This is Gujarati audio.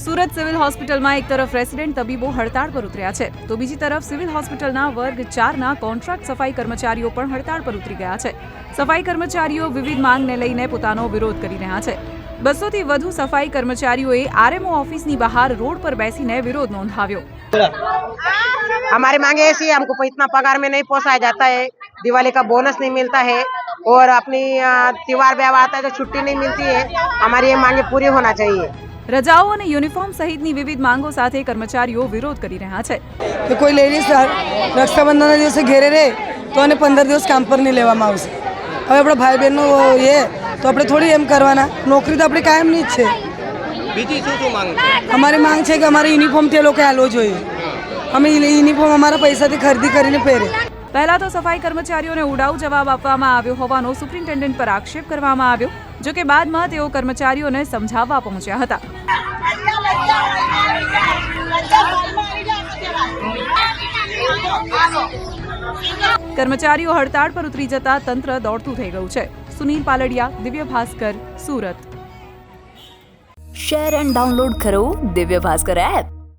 સુરત સિવિલ હોસ્પિટલમાં એક તરફ રેસિડેન્ટ તબીબો હડતાળ પર ઉતર્યા છે તો બીજી તરફ સિવિલ હોસ્પિટલના વર્ગ ચારના કોન્ટ્રાક્ટ સફાઈ કર્મચારીઓ પણ હડતાળ પર ઉતરી ગયા છે સફાઈ કર્મચારીઓ વિવિધ માંગને લઈને પોતાનો વિરોધ કરી રહ્યા છે બસોથી વધુ સફાઈ કર્મચારીઓએ આરએમઓ ઓફિસની બહાર રોડ પર બેસીને વિરોધ નોંધાવ્યો हमारी मांगे ऐसी है हमको इतना पगार में नहीं पोसाया जाता है दिवाली का बोनस नहीं मिलता है और अपनी अ, त्योहार व्यवहार आता है तो छुट्टी नहीं मिलती है हमारी ये मांगे पूरी होना चाहिए રજાઓ અને યુનિફોર્મ સહિતની વિવિધ માંગો સાથે કર્મચારીઓ વિરોધ કરી રહ્યા છે. કોઈ લેડીઝ રક્ષાબંધનના દિવસે ઘેરે રહે તો અને પંદર દિવસ કામ પર નહીં લેવામાં આવશે. હવે આપણે ભાઈ બહેનનું એ તો આપણે થોડી એમ કરવાના. નોકરી તો આપણે કાયમની જ છે. બીજી શું શું માંગ છે? અમારી માંગ છે કે અમારે યુનિફોર્મ તે લોકો આલવો જોઈએ. અમે યુનિફોર્મ અમારા પૈસાથી ખરીદી કરીને પહેરે. પહેલા તો સફાઈ કર્મચારીઓને ઉડાઉ જવાબ આપવામાં આવ્યો હોવાનો સુપ્રિન્ટેન્ડન્ટ પર આક્ષેપ કરવામાં આવ્યો, જો કે બાદમાં તેઓ કર્મચારીઓને સમજાવવા પહોંચ્યા હતા. કર્મચારીઓ હડતાળ પર ઉતરી જતા તંત્ર દોડતું થઈ ગયું છે. Sunil Paldiya, Divya Bhaskar, Surat. Share and download કરો દિવ્ય ભાસ્કર એપ.